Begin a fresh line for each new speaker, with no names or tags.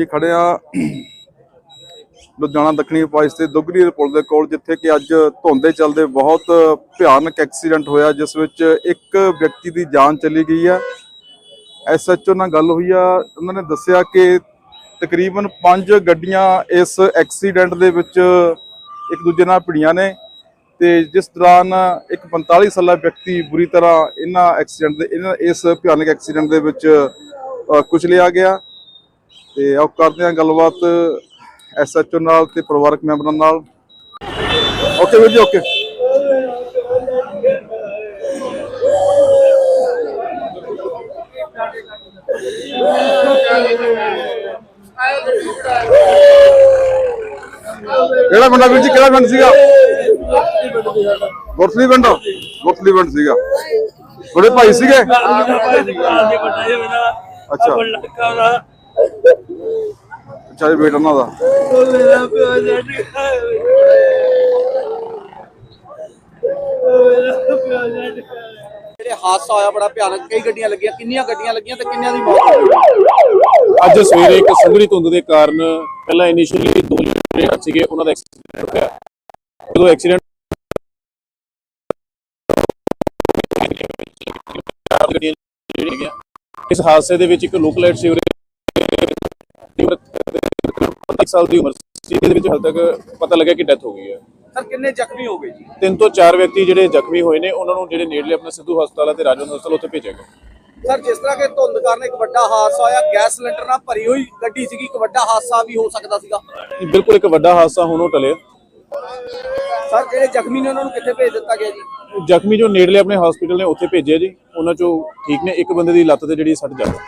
ਹਾਂਜੀ ਖੜੇ ਆ ਲੁਧਿਆਣਾ ਦੱਖਣੀ ਪਾਸ ਤੇ ਦੁਗਰੀ ਪੁਲ ਦੇ ਕੋਲ ਜਿੱਥੇ ਕਿ ਅੱਜ ਧੁੰਦ ਦੇ ਚੱਲਦੇ ਬਹੁਤ ਭਿਆਨਕ ਐਕਸੀਡੈਂਟ ਹੋਇਆ ਜਿਸ ਵਿੱਚ ਇੱਕ ਵਿਅਕਤੀ ਦੀ ਜਾਨ ਚਲੀ ਗਈ ਹੈ ਐਸਐਚਓ ਨਾਲ ਗੱਲ ਹੋਈ ਆ ਉਹਨਾਂ ਨੇ ਦੱਸਿਆ ਕਿ ਤਕਰੀਬਨ 5 ਗੱਡੀਆਂ ਇਸ ਐਕਸੀਡੈਂਟ ਦੇ ਵਿੱਚ ਇੱਕ ਦੂਜੇ ਨਾਲ ਭਿੜੀਆਂ ਨੇ ਤੇ ਜਿਸ ਦੌਰਾਨ ਇੱਕ 45 ਸਾਲਾ ਵਿਅਕਤੀ ਬੁਰੀ ਤਰ੍ਹਾਂ ਇਹਨਾਂ ਐਕਸੀਡੈਂਟ ਦੇ ਇਹਨਾਂ ਇਸ ਭਿਆਨਕ ਐਕਸੀਡੈਂਟ ਦੇ ਵਿੱਚ ਅ, ਕੁਚਲਿਆ ਗਿਆ। ਤੇ ਆਓ ਕਰਦੇ ਹਾਂ ਗੱਲਬਾਤ ਐਸਐਚਓ ਨਾਲ ਤੇ ਪਰਿਵਾਰਕ ਮੈਂਬਰਾਂ ਨਾਲ ਓਕੇ ਵੀਰ ਜੀ ਓਕੇ ਕਿਹੜਾ ਪਿੰਡ ਵੀਰ ਜੀ ਕਿਹੜਾ ਪਿੰਡ ਸੀਗਾ ਗੁਰਸਲੀ ਪਿੰਡ ਗੁਰਸਲੀ ਪਿੰਡ ਸੀਗਾ ਤੁਹਾਡੇ ਭਾਈ ਸੀਗੇ ਅੱਛਾ ਅੱਛਾ ਇਹ ਬੇਟਾ ਉਹਨਾਂ ਦਾ।
ਜਿਹੜੇ ਹਾਦਸਾ ਹੋਇਆ ਬੜਾ ਭਿਆਨਕ ਕਈ ਗੱਡੀਆਂ ਲੱਗੀਆਂ ਕਿੰਨੀਆਂ ਗੱਡੀਆਂ ਲੱਗੀਆਂ ਤੇ ਕਿੰਨਿਆਂ ਦੀ ਮੌਤ ਹੋਈ
ਅੱਜ ਸਵੇਰੇ ਇੱਕ ਸੰਘਣੀ ਧੁੰਦ ਦੇ ਕਾਰਨ ਪਹਿਲਾਂ ਇਨੀਸ਼ੀਅਲੀ ਦੋ ਜਿਹੜੇ ਸੀਗੇ ਉਹਨਾਂ ਦਾ ਐਕਸੀਡੈਂਟ ਹੋਇਆ। ਜਦੋਂ ਐਕਸੀਡੈਂਟ ਚਾਰ ਗੱਡੀਆਂ ਜਿਹੜੀਆਂ ਹੈਗੀਆਂ। ਇਸ ਹਾਦਸੇ ਦੇ ਵਿੱਚ ਇੱਕ ਲੋਕਲ ਐਡ ਸੀ ਉਰੇ 25 ਸਾਲ ਦੀ ਉਮਰ ਸੀ। ਇਹਦੇ ਵਿੱਚ ਹਾਲ ਤੱਕ ਪਤਾ ਲੱਗਿਆ ਕਿ ਡੈਥ ਹੋ ਗਈ ਹੈ।
ਸਰ ਕਿੰਨੇ ਜ਼ਖਮੀ ਹੋ ਗਏ ਜੀ?
ਤਿੰਨ ਤੋਂ ਚਾਰ ਵਿਅਕਤੀ ਜਿਹੜੇ ਜ਼ਖਮੀ ਹੋਏ ਨੇ ਉਹਨਾਂ ਨੂੰ ਜਿਹੜੇ ਨੇੜਲੇ ਆਪਣੇ ਸਿੱਧੂ ਹਸਪਤਾਲ ਅਤੇ ਰਾਜਵੰਦ ਹਸਪਤਾਲ ਉੱਥੇ ਭੇਜਿਆ ਗਿਆ।
ਸਰ ਜਿਸ ਤਰ੍ਹਾਂ ਕਿ ਧੁੰਦ ਕਾਰਨ ਇੱਕ ਵੱਡਾ ਹਾਦਸਾ ਹੋਇਆ ਗੈਸ ਸਿਲੰਡਰ ਨਾਲ ਭਰੀ ਹੋਈ ਗੱਡੀ ਸੀਗੀ ਇੱਕ ਵੱਡਾ ਹਾਦਸਾ ਵੀ ਹੋ ਸਕਦਾ ਸੀਗਾ।
ਬਿਲਕੁਲ ਇੱਕ ਵੱਡਾ ਹਾਦਸਾ ਹੁਣ ਉਹ ਟਲਿਆ।
ਸਰ ਜਿਹੜੇ ਜ਼ਖਮੀ ਨੇ ਉਹਨਾਂ ਨੂੰ ਕਿੱਥੇ ਭੇਜ ਦਿੱਤਾ ਗਿਆ ਜੀ?
ਜ਼ਖਮੀ ਜੋ ਨੇੜਲੇ ਆਪਣੇ ਹਸਪੀਟਲ ਨੇ ਉੱਥੇ ਭੇਜਿਆ ਜੀ। ਉਹਨਾਂ ਚੋਂ ਠੀਕ ਨੇ ਇੱਕ ਬੰਦੇ ਦੀ ਲੱਤ ਤੇ ਜਿਹੜੀ ਸੱਟ ਜ਼ਿਆਦਾ